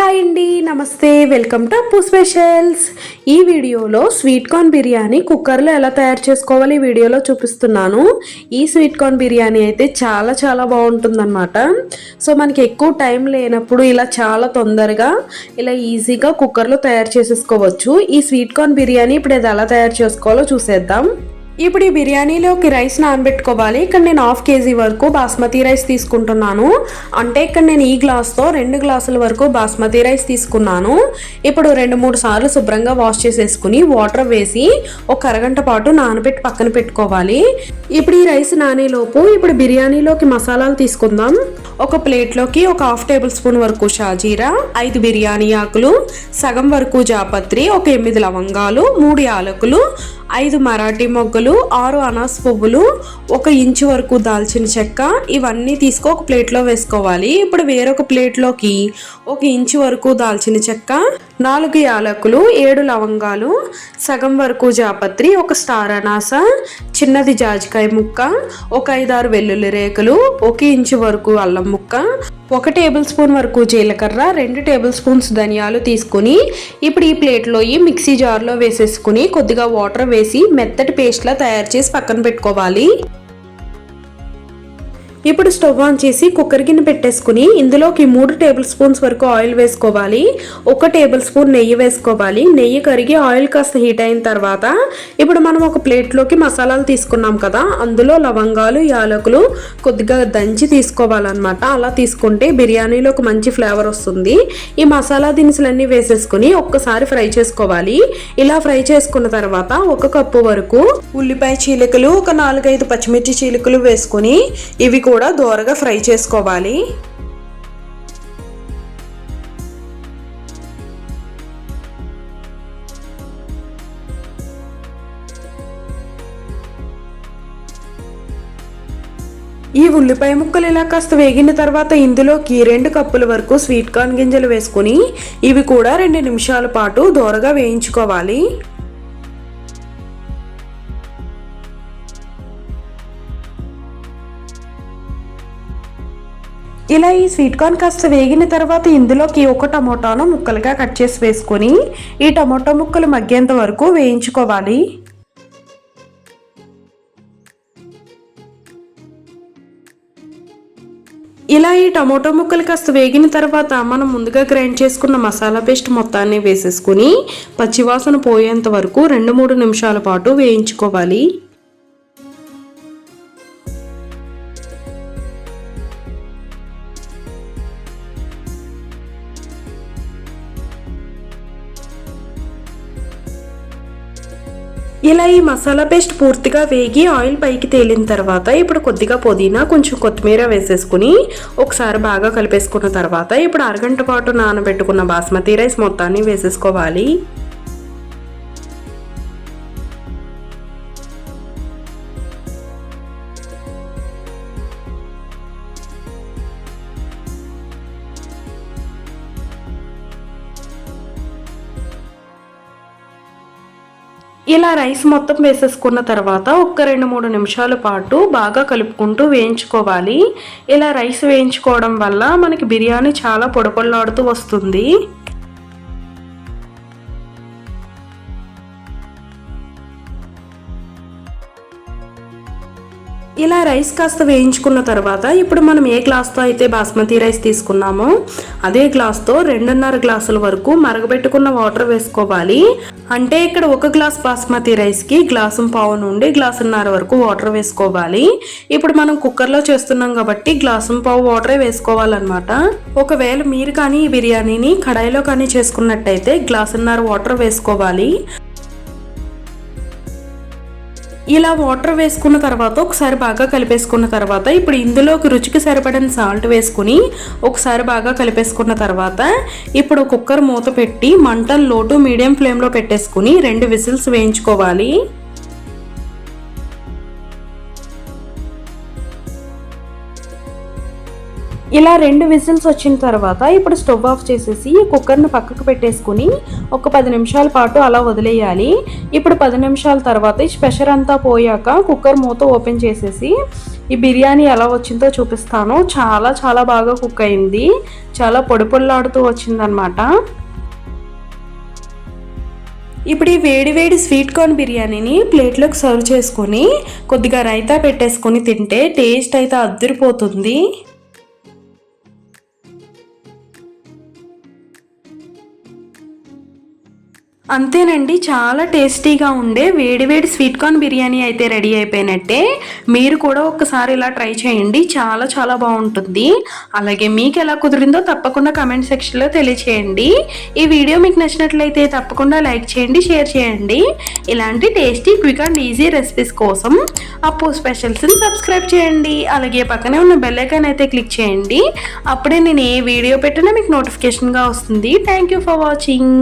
Hi అండి నమస్తే welcome to అప్పు స్పెషల్స్. ఈ వీడియోలో స్వీట్ కార్న్ బిర్యానీ కుక్కర్లో ఎలా తయారు చేసుకోవాలి ఈ వీడియోలో చూపిస్తున్నాను. ఈ స్వీట్ కార్న్ బిర్యానీ అయితే చాలా చాలా బాగుంటుందన్నమాట. సో మనకి ఎక్కువ టైం లేనప్పుడు ఇలా చాలా తొందరగా ఇలా ఈజీగా కుక్కర్లో తయారు చేసేసుకోవచ్చు. ఈ స్వీట్ కార్న్ బిర్యానీ ఇప్పుడు అది ఎలా తయారు చేసుకోవాలో చూసేద్దాం. ఇప్పుడు ఈ బిర్యానీలోకి రైస్ నానబెట్టుకోవాలి. ఇక్కడ నేను హాఫ్ కేజీ వరకు బాస్మతి రైస్ తీసుకుంటున్నాను. అంటే ఇక్కడ నేను ఈ గ్లాస్తో రెండు గ్లాసుల వరకు బాస్మతి రైస్ తీసుకున్నాను. ఇప్పుడు రెండు మూడు సార్లు శుభ్రంగా వాష్ చేసేసుకుని వాటర్ వేసి ఒక అరగంట పాటు నానబెట్టి పక్కన పెట్టుకోవాలి. ఇప్పుడు ఈ రైస్ నానేలోపు ఇప్పుడు బిర్యానీలోకి మసాలాలు తీసుకుందాం. ఒక ప్లేట్లోకి ఒక హాఫ్ టేబుల్ స్పూన్ వరకు షాజీరా ఐదు బిర్యానీ ఆకులు సగం వరకు జాపత్రి ఒక ఎనిమిది లవంగాలు మూడు యాలకులు ఐదు మరాఠీ మొగ్గలు ఆరు అనాస్ పువ్వులు ఒక ఇంచు వరకు దాల్చిన చెక్క ఇవన్నీ తీసుకో ఒక ప్లేట్లో వేసుకోవాలి. ఇప్పుడు వేరొక ప్లేట్లోకి ఒక ఇంచు వరకు దాల్చిన చెక్క నాలుగు యాలకులు ఏడు లవంగాలు సగం వరకు జాపత్రి ఒక స్టార్ అనాస చిన్నది జాజికాయ ముక్క ఒక ఐదారు వెల్లుల్లి రేకులు ఒక ఇంచు వరకు అల్లం ముక్క ఒక టేబుల్ స్పూన్ వరకు జీలకర్ర రెండు టేబుల్ స్పూన్స్ ధనియాలు తీసుకుని ఇప్పుడు ఈ ప్లేట్లో ఈ మిక్సీ జార్లో వేసేసుకుని కొద్దిగా వాటర్ వేసి మెత్తటి పేస్ట్లా తయారు చేసి పక్కన పెట్టుకోవాలి. ఇప్పుడు స్టవ్ ఆన్ చేసి కుక్కర్ గిన్నె పెట్టేసుకుని ఇందులోకి మూడు టేబుల్ స్పూన్స్ వరకు ఆయిల్ వేసుకోవాలి. ఒక టేబుల్ స్పూన్ నెయ్యి వేసుకోవాలి. నెయ్యి కరిగి ఆయిల్ కాస్త హీట్ అయిన తర్వాత ఇప్పుడు మనం ఒక ప్లేట్లోకి మసాలాలు తీసుకున్నాం కదా అందులో లవంగాలు యాలకులు కొద్దిగా దంచి తీసుకోవాలన్నమాట. అలా తీసుకుంటే బిర్యానీలో ఒక మంచి ఫ్లేవర్ వస్తుంది. ఈ మసాలా దినుసులన్నీ వేసేసుకుని ఒక్కసారి ఫ్రై చేసుకోవాలి. ఇలా ఫ్రై చేసుకున్న తర్వాత ఒక కప్పు వరకు ఉల్లిపాయ చీలికలు ఒక నాలుగైదు పచ్చిమిర్చి చీలికలు వేసుకొని ఇవి కూడా దోరగా ఫ్రై చేసుకోవాలి. ఈ ఉల్లిపాయ ముక్కలు ఇలా కాస్త వేగిన తర్వాత ఇందులోకి రెండు కప్పుల వరకు స్వీట్ కార్న్ గింజలు వేసుకుని ఇవి కూడా రెండు నిమిషాల పాటు దోరగా వేయించుకోవాలి. ఇలా ఈ స్వీట్ కార్న్ కాస్త వేగిన తర్వాత ఇందులోకి ఒక టమోటాను ముక్కలుగా కట్ చేసి వేసుకొని ఈ టమోటా ముక్కలు మగ్గేంత వరకు వేయించుకోవాలి. ఇలా ఈ టమోటో ముక్కలు కాస్త వేగిన తర్వాత మనం ముందుగా గ్రైండ్ చేసుకున్న మసాలా పేస్ట్ మొత్తాన్ని వేసేసుకుని పచ్చివాసన పోయేంత వరకు రెండు మూడు నిమిషాల పాటు వేయించుకోవాలి. ఇలా ఈ మసాలా పేస్ట్ పూర్తిగా వేగి ఆయిల్ పైకి తేలిన తర్వాత ఇప్పుడు కొద్దిగా పుదీనా కొంచెం కొత్తిమీర వేసేసుకుని ఒకసారి బాగా కలిపేసుకున్న తర్వాత ఇప్పుడు అరగంట పాటు నానబెట్టుకున్న బాస్మతి రైస్ మొత్తాన్ని వేసేసుకోవాలి. ఇలా రైస్ మొత్తం వేసేసుకున్న తర్వాత ఒక్క రెండు మూడు నిమిషాల పాటు బాగా కలుపుకుంటూ వేయించుకోవాలి. ఇలా రైస్ వేయించుకోవడం వల్ల మనకి బిర్యానీ చాలా పొడపొల్లాడుతూ వస్తుంది. ఇలా రైస్ కాస్త వేయించుకున్న తర్వాత ఇప్పుడు మనం ఏ గ్లాస్తో అయితే బాస్మతి రైస్ తీసుకున్నామో అదే గ్లాస్తో రెండున్నర గ్లాసుల వరకు మరగబెట్టుకున్న వాటర్ వేసుకోవాలి. అంటే ఇక్కడ ఒక గ్లాస్ బాస్మతి రైస్కి గ్లాసు పావు నుండి గ్లాసున్నర వరకు వాటర్ వేసుకోవాలి. ఇప్పుడు మనం కుక్కర్లో చేస్తున్నాం కాబట్టి గ్లాసు పావు వాటరే వేసుకోవాలన్నమాట. ఒకవేళ మీరు కానీ ఈ బిర్యానీని కడాయిలో కానీ చేసుకున్నట్టయితే గ్లాసున్నర వాటర్ వేసుకోవాలి. ఇలా వాటర్ వేసుకున్న తర్వాత ఒకసారి బాగా కలిపేసుకున్న తర్వాత ఇప్పుడు ఇందులోకి రుచికి సరిపడిన సాల్ట్ వేసుకుని ఒకసారి బాగా కలిపేసుకున్న తర్వాత ఇప్పుడు కుక్కర్ మూత పెట్టి మంటలు లోటు మీడియం ఫ్లేమ్లో పెట్టేసుకుని రెండు విజిల్స్ వేయించుకోవాలి. ఇలా రెండు విజిల్స్ వచ్చిన తర్వాత ఇప్పుడు స్టవ్ ఆఫ్ చేసేసి కుక్కర్ని పక్కకు పెట్టేసుకుని ఒక పది నిమిషాల పాటు అలా వదిలేయాలి. ఇప్పుడు పది నిమిషాల తర్వాత ఈ ప్రెషర్ అంతా పోయాక కుక్కర్ మూత ఓపెన్ చేసేసి ఈ బిర్యానీ ఎలా వచ్చిందో చూపిస్తాను. చాలా చాలా బాగా కుక్ అయింది. చాలా పొడి పొల్లాడుతూ వచ్చిందనమాట ఇప్పుడు ఈ వేడి వేడి స్వీట్ కార్న్ బిర్యానీని ప్లేట్లోకి సర్వ్ చేసుకొని కొద్దిగా రైతా పెట్టేసుకొని తింటే టేస్ట్ అయితే అద్దరిపోతుంది. అంతేనండి చాలా టేస్టీగా ఉండే వేడివేడి స్వీట్ కార్న్ బిర్యానీ అయితే రెడీ అయిపోయినట్టే. మీరు కూడా ఒకసారి ఇలా ట్రై చేయండి చాలా చాలా బాగుంటుంది. అలాగే మీకు ఎలా కుదిరిందో తప్పకుండా కమెంట్ సెక్షన్లో తెలియచేయండి. ఈ వీడియో మీకు నచ్చినట్లయితే తప్పకుండా లైక్ చేయండి షేర్ చేయండి. ఇలాంటి tasty quick and easy recipes కోసం అప్పు స్పెషల్స్ని సబ్స్క్రైబ్ చేయండి. అలాగే పక్కనే ఉన్న బెల్ ఐకాన్ అయితే క్లిక్ చేయండి. అప్పుడే నేను ఏ వీడియో పెట్టినా మీకు నోటిఫికేషన్గా వస్తుంది. Thank you for watching.